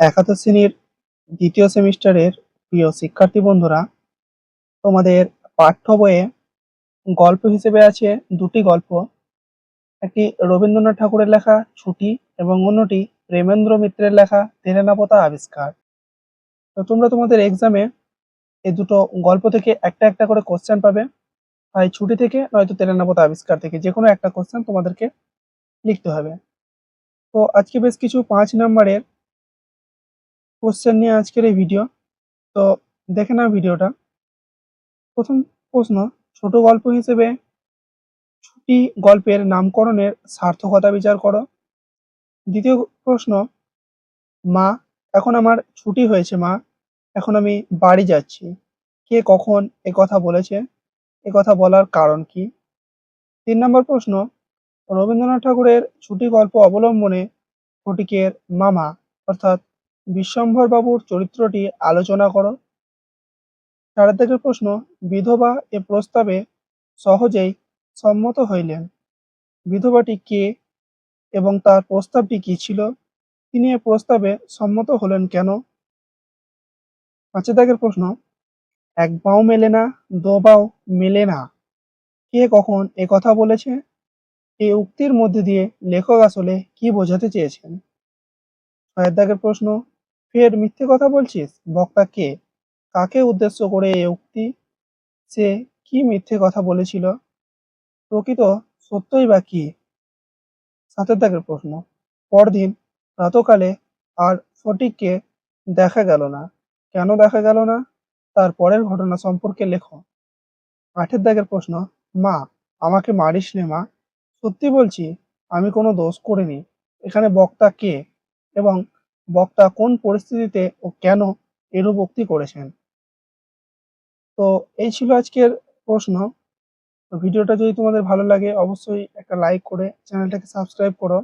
একাদশ শ্রেণির দ্বিতীয় সেমিস্টারের প্রিয় শিক্ষার্থী বন্ধুরা, তোমাদের পাঠ্য বইয়ে গল্প হিসেবে আছে দুটি গল্প। একটি রবীন্দ্রনাথ ঠাকুরের লেখা ছুটি এবং অন্যটি প্রেমেন্দ্র মিত্রের লেখা তেলেনাপতা আবিষ্কার। তো তোমরা তোমাদের এক্সামে এই দুটো গল্প থেকে একটা একটা করে কোশ্চেন পাবে। হয় ছুটি থেকে নয়তো তেলেনাপতা আবিষ্কার থেকে যে কোনো একটা কোশ্চেন তোমাদেরকে লিখতে হবে। তো আজকে বেশ কিছু পাঁচ নাম্বারের কোশ্চেন নিয়ে আজকের এই ভিডিও তো দেখে নাও ভিডিওটা প্রথম প্রশ্ন, ছোট গল্প হিসেবে ছুটি গল্পের নামকরণের সার্থকতা বিচার করো। দ্বিতীয় প্রশ্ন, মা, এখন আমার ছুটি হয়েছে মা। এখন আমি বাড়ি যাচ্ছি। কে কখন এ কথা বলেছে? এ কথা বলার কারণ কি? তিন নম্বর প্রশ্ন, রবীন্দ্রনাথ ঠাকুরের ছুটি গল্প অবলম্বনে ফটিকের মামা, অর্থাৎ বিশ্বম্ভর বাবুর চরিত্রটি আলোচনা করো। চার দিকের প্রশ্ন, বিধবা এ প্রস্তাবে সহজেই সম্মত হইলেন। বিধবাটি কে এবং তার প্রস্তাবটি কি ছিল? তিনি এ প্রস্তাবে সম্মত হলেন কেন? পাঁচে দাগের প্রশ্ন, এক বাও মেলে না, দো বাও মেলে না। কে কখন এ কথা বলেছে? এই উক্তির মধ্যে দিয়ে লেখক আসলে কি বোঝাতে চেয়েছেন? ছয়ের দাগের প্রশ্ন ফের মিথ্যে কথা বলছিস? বক্তা কে? কাকে উদ্দেশ্য করে এ উক্তি? সে কি মিথ্যে কথা বলেছিল? প্রকৃত সত্যই বা কি? সাতের দাগের প্রশ্ন। পরদিন প্রাতকালে আর ফটিককে দেখা গেল না। কেন দেখা গেল না? তার পরের ঘটনা সম্পর্কে লেখো। আঠের দাগের প্রশ্ন, মা, আমাকে মারিস নে মা। সত্যি বলছি, আমি কোনো দোষ করিনি। এখানে বক্তা কে এবং বক্তা কোন পরিস্থিতিতে ও কেন এরূপ উক্তি করেছেন? তো এই ছিল আজকের প্রশ্ন। তো ভিডিওটা যদি তোমাদের ভালো লাগে, অবশ্যই একটা লাইক করে চ্যানেলটাকে সাবস্ক্রাইব করো।